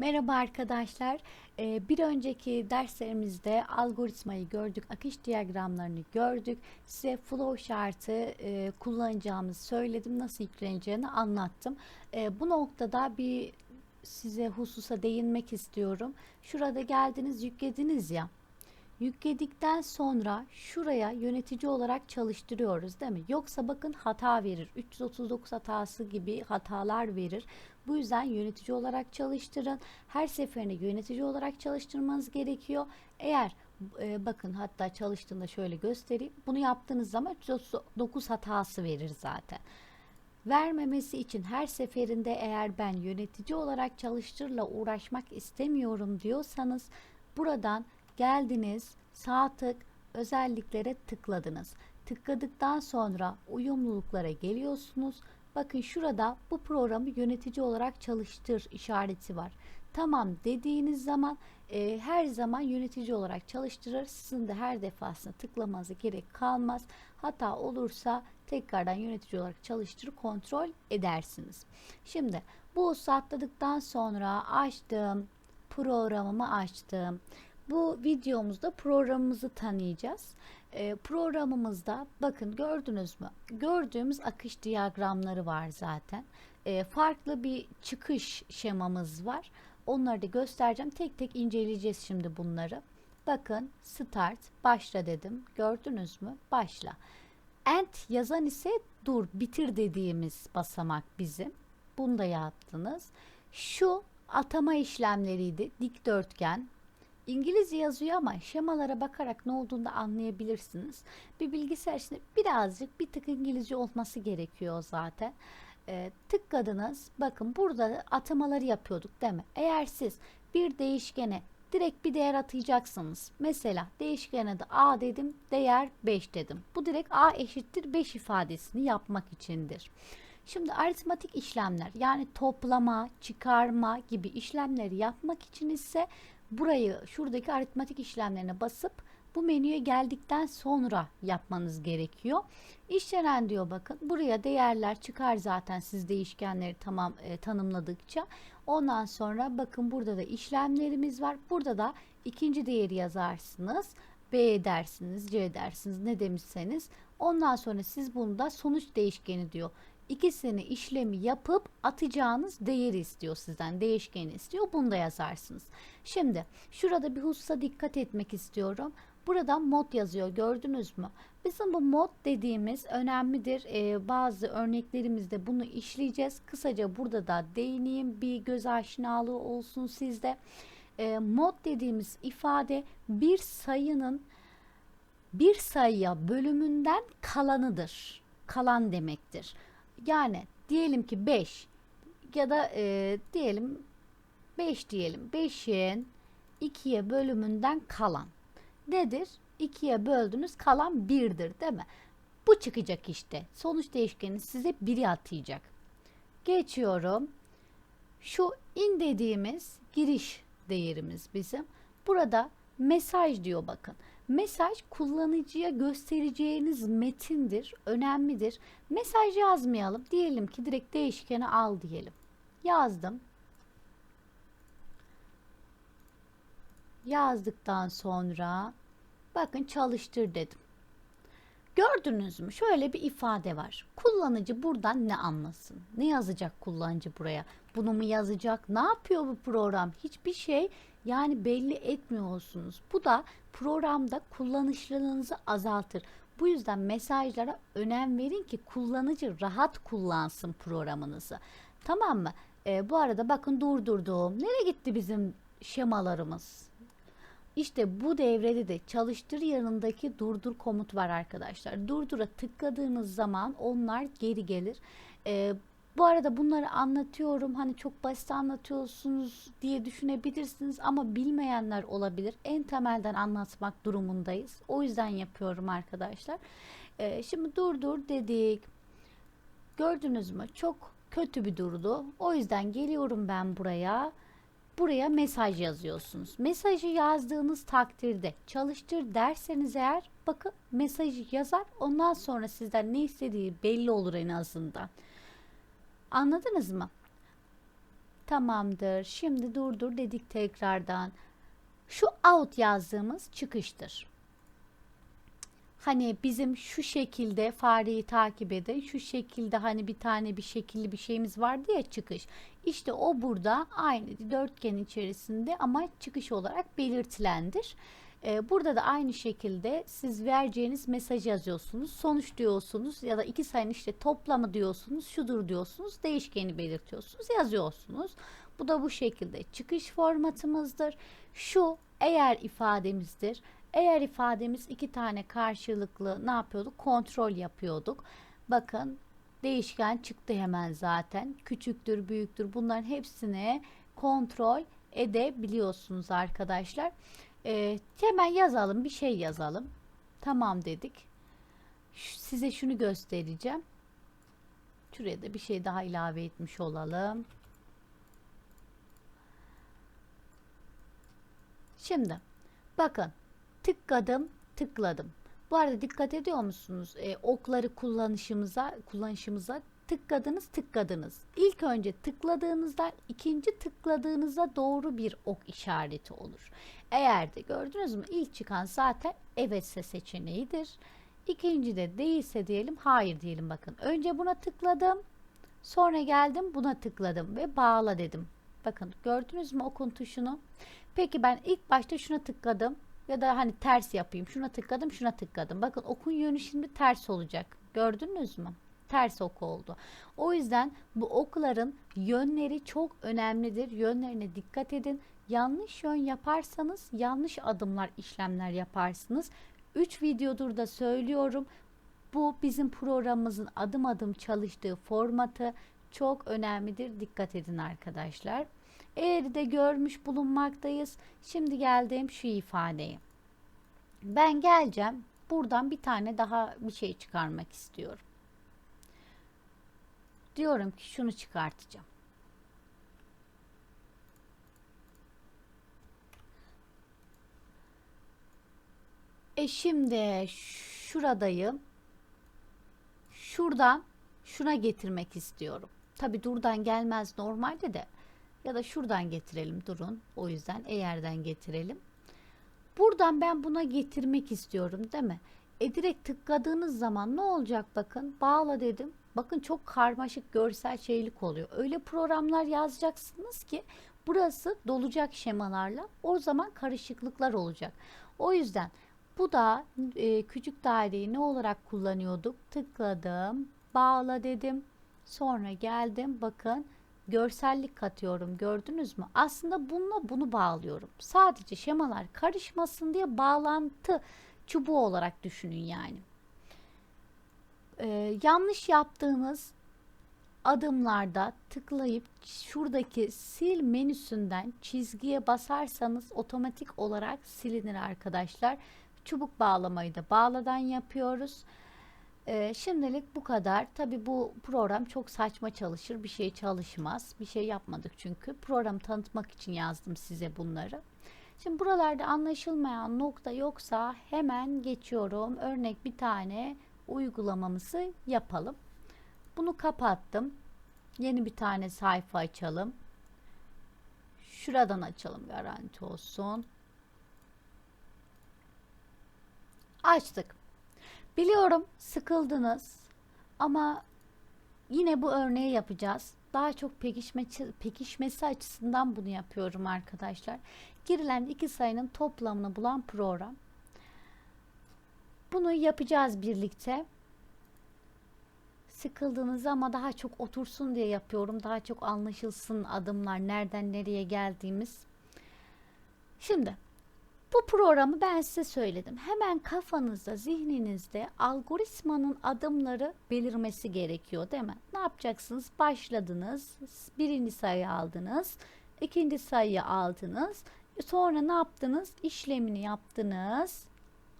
Merhaba arkadaşlar. Ee, Bir önceki derslerimizde algoritmayı gördük, akış diyagramlarını gördük. Size flow chart'ı e, kullanacağımızı söyledim, nasıl yükleneceğini anlattım. Ee, Bu noktada bir size hususa değinmek istiyorum. Şurada geldiniz, yüklediniz ya. Yükledikten sonra şuraya yönetici olarak çalıştırıyoruz değil mi? Yoksa bakın hata verir. 339 hatası gibi hatalar verir. Bu yüzden yönetici olarak çalıştırın. Her seferinde yönetici olarak çalıştırmanız gerekiyor. Eğer e, bakın hatta çalıştığında şöyle göstereyim. Bunu yaptığınız zaman 339 hatası verir zaten. Vermemesi için her seferinde eğer ben yönetici olarak çalıştırla uğraşmak istemiyorum diyorsanız buradan geldiniz sağ tık özelliklere tıkladınız. Tıkladıktan sonra uyumluluklara geliyorsunuz. Bakın şurada bu programı yönetici olarak çalıştır işareti var. Tamam dediğiniz zaman e, her zaman yönetici olarak çalıştırır. Sizin de her defasında tıklamanıza gerek kalmaz. Hata olursa tekrardan yönetici olarak çalıştırır kontrol edersiniz. Şimdi bu atladıktan sonra açtım programımı açtım. Bu videomuzda programımızı tanıyacağız. Ee, programımızda bakın gördünüz mü? Gördüğümüz akış diyagramları var zaten. Ee, farklı bir çıkış şemamız var. Onları da göstereceğim. Tek tek inceleyeceğiz şimdi bunları. Bakın start başla dedim. Gördünüz mü? Başla. End yazan ise dur bitir dediğimiz basamak bizim. Bunu da yaptınız. Şu atama işlemleriydi. Dikdörtgen, İngilizce yazıyor ama şemalara bakarak ne olduğunu da anlayabilirsiniz. Bir bilgisayar içinde birazcık bir tık İngilizce olması gerekiyor zaten. E, tıkladınız. Bakın burada atamaları yapıyorduk değil mi? Eğer siz bir değişkene direkt bir değer atayacaksınız. Mesela değişkene de a dedim, değer 5 dedim. Bu direkt a eşittir 5 ifadesini yapmak içindir. Şimdi aritmatik işlemler yani toplama, çıkarma gibi işlemleri yapmak için ise burayı şuradaki aritmatik işlemlerine basıp bu menüye geldikten sonra yapmanız gerekiyor. İşlenen diyor bakın buraya değerler çıkar zaten siz değişkenleri tamam e, tanımladıkça. Ondan sonra bakın burada da işlemlerimiz var. Burada da ikinci değeri yazarsınız. B dersiniz, C dersiniz ne demişseniz. Ondan sonra siz bunu da sonuç değişkeni diyor. İkisini işlemi yapıp atacağınız değeri istiyor sizden. Değişkeni istiyor. Bunu da yazarsınız. Şimdi şurada bir hususa dikkat etmek istiyorum. Buradan mod yazıyor gördünüz mü? Bizim bu mod dediğimiz önemlidir. Ee, bazı örneklerimizde bunu işleyeceğiz. Kısaca burada da değineyim. Bir göz aşinalığı olsun sizde. Ee, mod dediğimiz ifade bir sayının bir sayıya bölümünden kalanıdır. Kalan demektir. Yani diyelim ki 5 ya da e, diyelim 5 diyelim. 5'in 2'ye bölümünden kalan nedir? 2'ye böldünüz kalan 1'dir değil mi? Bu çıkacak işte. Sonuç değişkeni size 1'i atayacak. Geçiyorum. Şu in dediğimiz giriş değerimiz bizim. Burada mesaj diyor bakın. Mesaj kullanıcıya göstereceğiniz metindir, önemlidir. Mesaj yazmayalım. Diyelim ki direkt değişkeni al diyelim. Yazdım. Yazdıktan sonra bakın çalıştır dedim. Gördünüz mü? Şöyle bir ifade var. Kullanıcı buradan ne anlasın? Ne yazacak kullanıcı buraya? Bunu mu yazacak? Ne yapıyor bu program? Hiçbir şey yani belli etmiyorsunuz. Bu da programda kullanışlılığınızı azaltır. Bu yüzden mesajlara önem verin ki kullanıcı rahat kullansın programınızı. Tamam mı? Ee, bu arada bakın durdurduğum. Nereye gitti bizim şemalarımız? İşte bu devrede de çalıştır yanındaki durdur komut var arkadaşlar. Durdura tıkladığınız zaman onlar geri gelir. Ee, bu arada bunları anlatıyorum. Hani çok basit anlatıyorsunuz diye düşünebilirsiniz ama bilmeyenler olabilir. En temelden anlatmak durumundayız. O yüzden yapıyorum arkadaşlar. Ee, şimdi durdur dedik. Gördünüz mü? Çok kötü bir durdu. O yüzden geliyorum ben buraya buraya mesaj yazıyorsunuz. Mesajı yazdığınız takdirde çalıştır derseniz eğer bakın mesajı yazar ondan sonra sizden ne istediği belli olur en azından. Anladınız mı? Tamamdır. Şimdi durdur dedik tekrardan. Şu out yazdığımız çıkıştır. Hani bizim şu şekilde fareyi takip edin. Şu şekilde hani bir tane bir şekilli bir şeyimiz vardı ya çıkış. İşte o burada aynı dörtgen içerisinde ama çıkış olarak belirtilendir. Ee, burada da aynı şekilde siz vereceğiniz mesajı yazıyorsunuz. Sonuç diyorsunuz ya da iki sayının işte toplamı diyorsunuz. Şudur diyorsunuz. Değişkeni belirtiyorsunuz. Yazıyorsunuz. Bu da bu şekilde çıkış formatımızdır. Şu eğer ifademizdir. Eğer ifademiz iki tane karşılıklı ne yapıyorduk? Kontrol yapıyorduk. Bakın değişken çıktı hemen zaten. Küçüktür, büyüktür bunların hepsini kontrol edebiliyorsunuz arkadaşlar. Ee, hemen yazalım bir şey yazalım. Tamam dedik. Size şunu göstereceğim. Şuraya da bir şey daha ilave etmiş olalım. Şimdi bakın tıkladım tıkladım. Bu arada dikkat ediyor musunuz? Ee, okları kullanışımıza kullanışımıza tıkladınız tıkladınız. İlk önce tıkladığınızda ikinci tıkladığınıza doğru bir ok işareti olur. Eğer de gördünüz mü ilk çıkan zaten evetse seçeneğidir. İkinci de değilse diyelim hayır diyelim bakın. Önce buna tıkladım. Sonra geldim buna tıkladım ve bağla dedim. Bakın gördünüz mü okun tuşunu? Peki ben ilk başta şuna tıkladım ya da hani ters yapayım. Şuna tıkladım, şuna tıkladım. Bakın okun yönü şimdi ters olacak. Gördünüz mü? Ters ok oldu. O yüzden bu okların yönleri çok önemlidir. Yönlerine dikkat edin. Yanlış yön yaparsanız yanlış adımlar, işlemler yaparsınız. 3 videodur da söylüyorum. Bu bizim programımızın adım adım çalıştığı formatı çok önemlidir. Dikkat edin arkadaşlar. Eğri de görmüş bulunmaktayız. Şimdi geldiğim şu ifadeye. Ben geleceğim. Buradan bir tane daha bir şey çıkarmak istiyorum. Diyorum ki şunu çıkartacağım. E şimdi şuradayım. Şuradan şuna getirmek istiyorum. Tabi durdan gelmez normalde de. Ya da şuradan getirelim durun. O yüzden eğerden getirelim. Buradan ben buna getirmek istiyorum değil mi? E direkt tıkladığınız zaman ne olacak bakın. Bağla dedim. Bakın çok karmaşık görsel şeylik oluyor. Öyle programlar yazacaksınız ki burası dolacak şemalarla. O zaman karışıklıklar olacak. O yüzden bu da e, küçük daireyi ne olarak kullanıyorduk? Tıkladım, bağla dedim. Sonra geldim bakın görsellik katıyorum gördünüz mü? Aslında bununla bunu bağlıyorum. Sadece şemalar karışmasın diye bağlantı çubuğu olarak düşünün yani. Ee, yanlış yaptığınız adımlarda tıklayıp şuradaki sil menüsünden çizgiye basarsanız otomatik olarak silinir arkadaşlar. Çubuk bağlamayı da bağladan yapıyoruz. Ee, şimdilik bu kadar. Tabi bu program çok saçma çalışır. Bir şey çalışmaz. Bir şey yapmadık çünkü. Programı tanıtmak için yazdım size bunları. Şimdi buralarda anlaşılmayan nokta yoksa hemen geçiyorum. Örnek bir tane uygulamamızı yapalım. Bunu kapattım. Yeni bir tane sayfa açalım. Şuradan açalım garanti olsun. Açtık. Biliyorum sıkıldınız ama yine bu örneği yapacağız. Daha çok pekişme, pekişmesi açısından bunu yapıyorum arkadaşlar. Girilen iki sayının toplamını bulan program. Bunu yapacağız birlikte. Sıkıldınız ama daha çok otursun diye yapıyorum. Daha çok anlaşılsın adımlar, nereden nereye geldiğimiz. Şimdi bu programı ben size söyledim. Hemen kafanızda, zihninizde algoritmanın adımları belirmesi gerekiyor değil mi? Ne yapacaksınız? Başladınız, birinci sayı aldınız, ikinci sayıyı aldınız. Sonra ne yaptınız? İşlemini yaptınız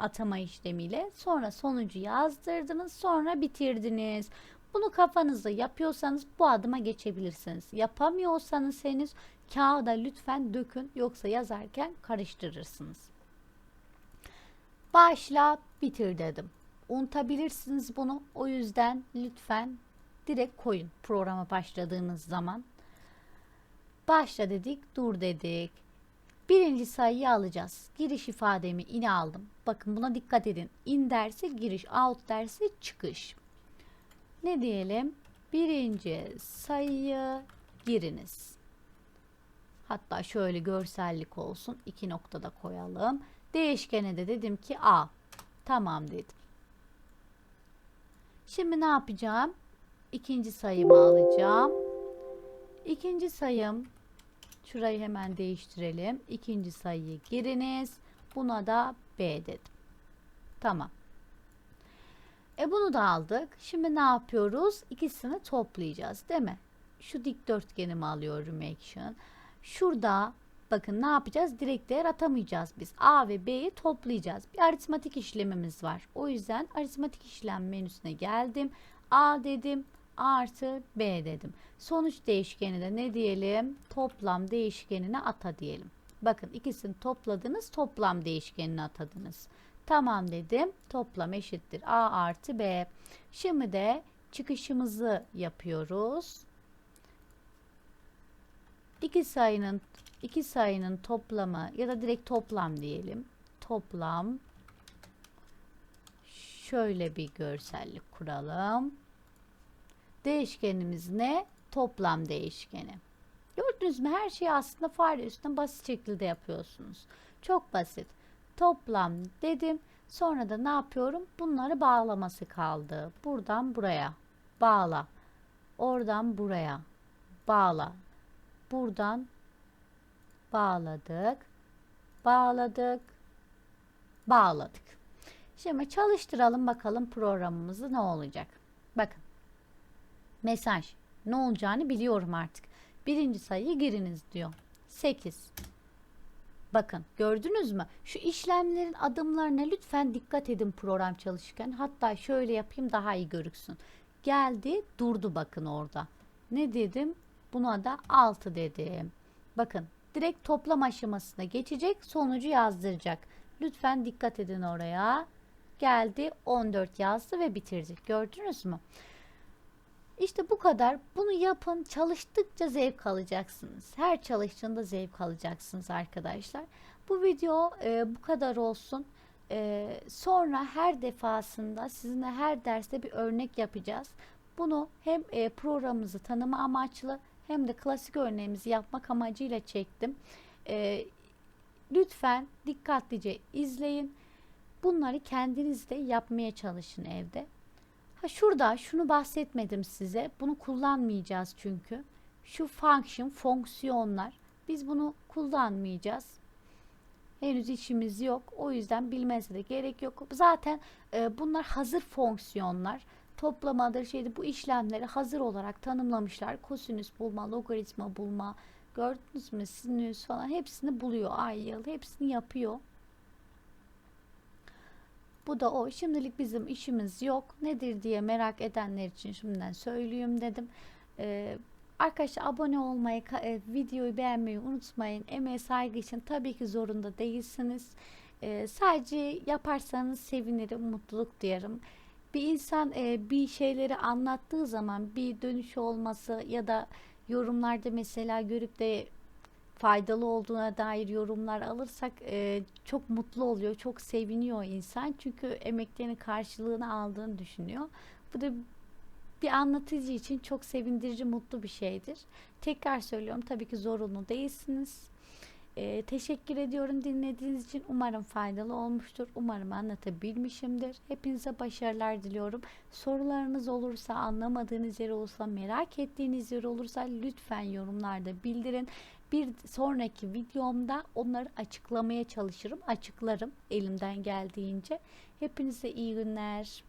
atama işlemiyle. Sonra sonucu yazdırdınız, sonra bitirdiniz. Bunu kafanızda yapıyorsanız bu adıma geçebilirsiniz. Yapamıyorsanız henüz kağıda lütfen dökün yoksa yazarken karıştırırsınız. Başla bitir dedim. Unutabilirsiniz bunu. O yüzden lütfen direkt koyun programa başladığınız zaman. Başla dedik, dur dedik. Birinci sayıyı alacağız. Giriş ifademi in aldım. Bakın buna dikkat edin. In derse giriş, out derse çıkış. Ne diyelim? Birinci sayıyı giriniz. Hatta şöyle görsellik olsun. iki noktada koyalım. Değişkene de dedim ki A. Tamam dedim. Şimdi ne yapacağım? İkinci sayımı alacağım. İkinci sayım şurayı hemen değiştirelim. İkinci sayıyı giriniz. Buna da B dedim. Tamam. E bunu da aldık. Şimdi ne yapıyoruz? İkisini toplayacağız değil mi? Şu dikdörtgenimi alıyorum action. Şurada bakın ne yapacağız? Direkt değer atamayacağız biz. A ve B'yi toplayacağız. Bir aritmatik işlemimiz var. O yüzden aritmatik işlem menüsüne geldim. A dedim artı B dedim. Sonuç değişkeni de ne diyelim? Toplam değişkenine ata diyelim. Bakın ikisini topladınız toplam değişkenine atadınız. Tamam dedim. Toplam eşittir A artı B. Şimdi de çıkışımızı yapıyoruz. İki sayının iki sayının toplamı ya da direkt toplam diyelim. Toplam şöyle bir görsellik kuralım. Değişkenimiz ne? Toplam değişkeni. Gördünüz mü? Her şeyi aslında fare üstüne basit şekilde yapıyorsunuz. Çok basit. Toplam dedim. Sonra da ne yapıyorum? Bunları bağlaması kaldı. Buradan buraya bağla. Oradan buraya bağla. Buradan bağladık. Bağladık. Bağladık. Şimdi çalıştıralım bakalım programımızı ne olacak. Bakın. Mesaj. Ne olacağını biliyorum artık. Birinci sayıyı giriniz diyor. 8. Bakın gördünüz mü? Şu işlemlerin adımlarına lütfen dikkat edin program çalışırken. Hatta şöyle yapayım daha iyi görüksün. Geldi durdu bakın orada. Ne dedim? Buna da 6 dedim. Bakın direkt toplam aşamasına geçecek sonucu yazdıracak. Lütfen dikkat edin oraya. Geldi 14 yazdı ve bitirdik. Gördünüz mü? İşte bu kadar. Bunu yapın. Çalıştıkça zevk alacaksınız. Her çalıştığında zevk alacaksınız arkadaşlar. Bu video e, bu kadar olsun. E, sonra her defasında sizinle her derste bir örnek yapacağız. Bunu hem e, programımızı tanıma amaçlı hem de klasik örneğimizi yapmak amacıyla çektim. E, lütfen dikkatlice izleyin. Bunları kendiniz de yapmaya çalışın evde. Ha şurada şunu bahsetmedim size. Bunu kullanmayacağız çünkü. Şu function, fonksiyonlar. Biz bunu kullanmayacağız. Henüz işimiz yok. O yüzden bilmenize de gerek yok. Zaten e, bunlar hazır fonksiyonlar. Toplamadır şeydi bu işlemleri hazır olarak tanımlamışlar. Kosinüs bulma, logaritma bulma, gördünüz mü sinüs falan hepsini buluyor. Ay yıl hepsini yapıyor. Bu da o. Şimdilik bizim işimiz yok. Nedir diye merak edenler için şimdiden söyleyeyim dedim. Ee, arkadaşlar abone olmayı, e, videoyu beğenmeyi unutmayın. Emeğe saygı için tabii ki zorunda değilsiniz. Ee, sadece yaparsanız sevinirim, mutluluk duyarım. Bir insan e, bir şeyleri anlattığı zaman bir dönüş olması ya da yorumlarda mesela görüp de faydalı olduğuna dair yorumlar alırsak e, çok mutlu oluyor, çok seviniyor insan. Çünkü emeklerinin karşılığını aldığını düşünüyor. Bu da bir anlatıcı için çok sevindirici, mutlu bir şeydir. Tekrar söylüyorum tabii ki zorunlu değilsiniz. E, teşekkür ediyorum dinlediğiniz için. Umarım faydalı olmuştur. Umarım anlatabilmişimdir. Hepinize başarılar diliyorum. Sorularınız olursa, anlamadığınız yer olursa, merak ettiğiniz yer olursa lütfen yorumlarda bildirin. Bir sonraki videomda onları açıklamaya çalışırım. Açıklarım elimden geldiğince. Hepinize iyi günler.